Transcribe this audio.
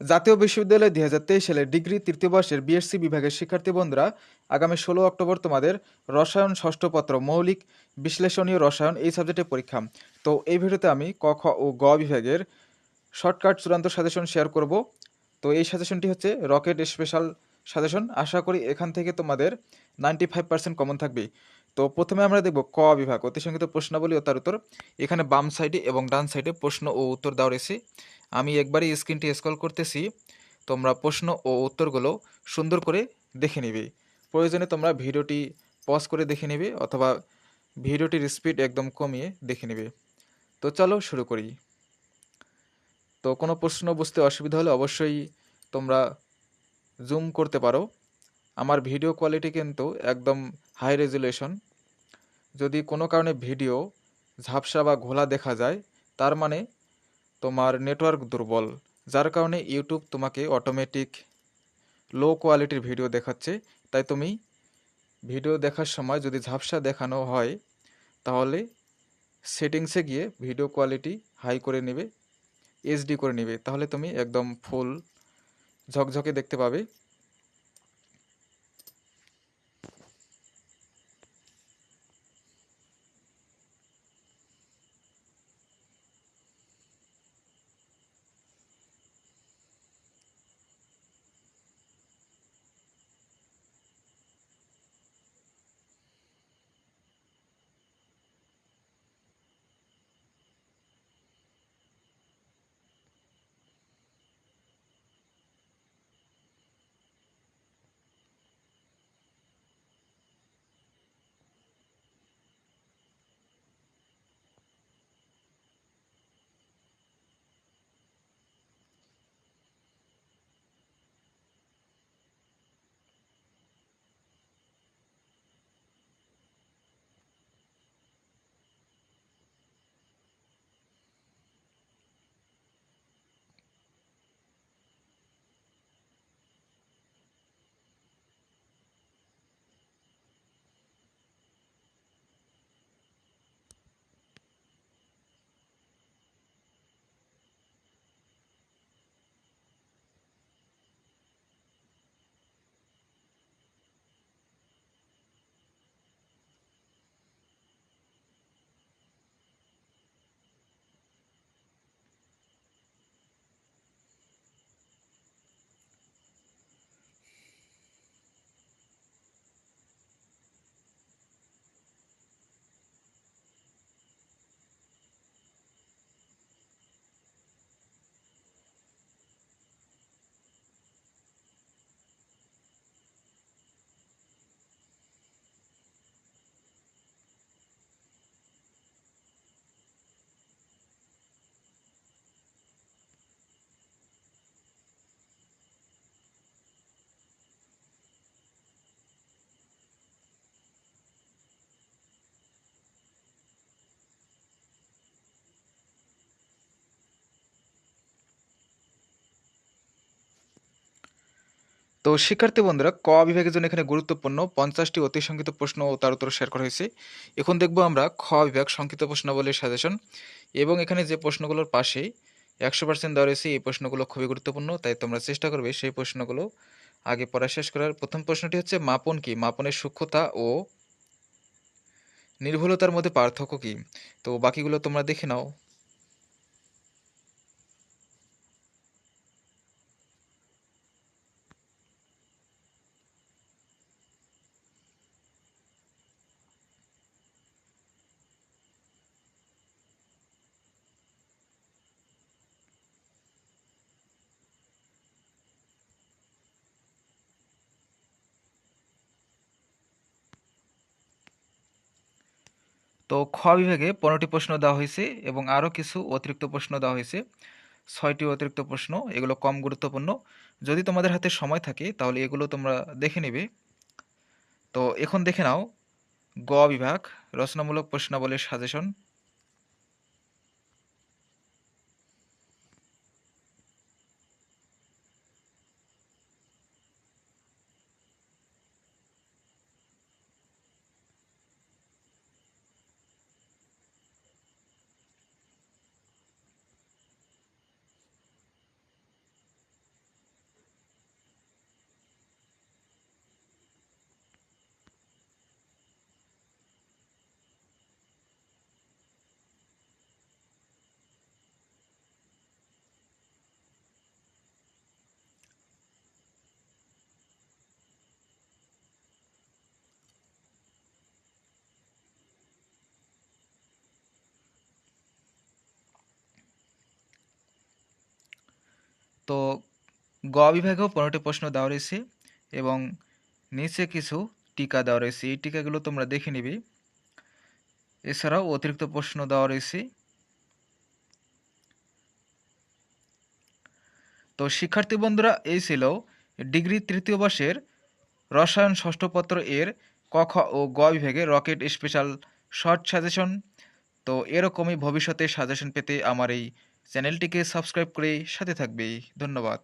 জাতীয় বিশ্ববিদ্যালয় দুই হাজার তেইশ সালে ডিগ্রি তৃতীয় বর্ষের বিএসসি বিভাগের শিক্ষার্থী বন্ধুরা, আগামী ষোলো অক্টোবর তোমাদের রসায়ন ষষ্ঠ পত্র, মৌলিক বিশ্লেষণীয় রসায়ন এই সাবজেক্টে পরীক্ষা। তো এই ভিডিওতে আমি ক, খ ও গ বিভাগের শর্টকাট চূড়ান্ত সাজেশন শেয়ার করব। তো এই সাজেশনটি হচ্ছে রকেট স্পেশাল সাজেশন। আশা করি এখান থেকে তোমাদের নাইনটি ফাইভ পার্সেন্ট কমন থাকবে তো প্রথমে আমরা দেখব ক বিভাগ অতি সংক্ষিপ্ত প্রশ্নাবলী ও তার উত্তর। এখানে বাম সাইডে এবং ডান সাইডে প্রশ্ন ও উত্তর দেওয়া রয়েছে। আমি একবারই স্ক্রিনটি স্ক্রল করতেছি, তোমরা প্রশ্ন ও উত্তরগুলো সুন্দর করে দেখে নিবে। প্রয়োজনে তোমরা ভিডিওটি পজ করে দেখে নেবে অথবা ভিডিওটির স্পিড একদম কমিয়ে দেখে নেবে। তো চলো শুরু করি। তো কোনো প্রশ্ন বুঝতে অসুবিধা হলে অবশ্যই তোমরা জুম করতে পারো। আমার ভিডিও কোয়ালিটি কিন্তু একদম হাই রেজুলেশন যদি কোনো কারণে ভিডিও ঝাপসা বা ঘোলা দেখা যায়, তার মানে তোমার নেটওয়ার্ক দুর্বল, যার কারণে ইউটিউব তোমাকে অটোমেটিক লো কোয়ালিটির ভিডিও দেখাচ্ছে। তাই তুমি ভিডিও দেখার সময় যদি ঝাপসা দেখানো হয়, তাহলে সেটিংসে গিয়ে ভিডিও কোয়ালিটি হাই করে নেবে এইচডি করে নেবে। তাহলে তুমি একদম ফুল ঝকঝকে দেখতে পাবে। তো শিক্ষার্থী বন্ধুরা, ক বিভাগের জন্য এখানে গুরুত্বপূর্ণ পঞ্চাশটি অতি সংক্ষিপ্ত প্রশ্ন ও তার উত্তর শেয়ার করা হয়েছে। এখন দেখব আমরা খ বিভাগ সংক্ষিপ্ত প্রশ্নাবলীর সাজেশন এবং এখানে যে প্রশ্নগুলোর পাশে একশো পার্সেন্ট দেওয়া রয়েছে, এই প্রশ্নগুলো খুবই গুরুত্বপূর্ণ, তাই তোমরা চেষ্টা করবে সেই প্রশ্নগুলো আগে পড়া শেষ করার। প্রথম প্রশ্নটি হচ্ছে, মাপন কি? মাপনের সূক্ষ্মতা ও নির্ভুলতার মধ্যে পার্থক্য কি? তো বাকিগুলো তোমরা দেখে নাও। তো খ বিভাগে পনেরোটি প্রশ্ন দেওয়া হয়েছে এবং আরও কিছু অতিরিক্ত প্রশ্ন দেওয়া হয়েছে। ছয়টি অতিরিক্ত প্রশ্ন, এগুলো কম গুরুত্বপূর্ণ। যদি তোমাদের হাতে সময় থাকে, তাহলে এগুলো তোমরা দেখে নেবে। তো এখন দেখে নাও, গ বিভাগ, রচনামূলক প্রশ্নাবলীর সাজেশন তো গ বিভাগেও পনেরোটি প্রশ্ন দেওয়া রয়েছে এবং নিচে কিছু টিকা দেওয়া রয়েছে। এই টিকাগুলো তোমরা দেখে নিবি। এছাড়াও অতিরিক্ত প্রশ্ন দেওয়া রয়েছে। তো শিক্ষার্থী বন্ধুরা, এই ছিল ডিগ্রি তৃতীয় বর্ষের রসায়ন ষষ্ঠ পত্র এর ক, খ ও গ বিভাগে রকেট স্পেশাল শর্ট সাজেশন। তো এরকমই ভবিষ্যতে সাজেশন পেতে আমার এই চ্যানেলটিকে সাবস্ক্রাইব করে সাথে থাকবে। ধন্যবাদ।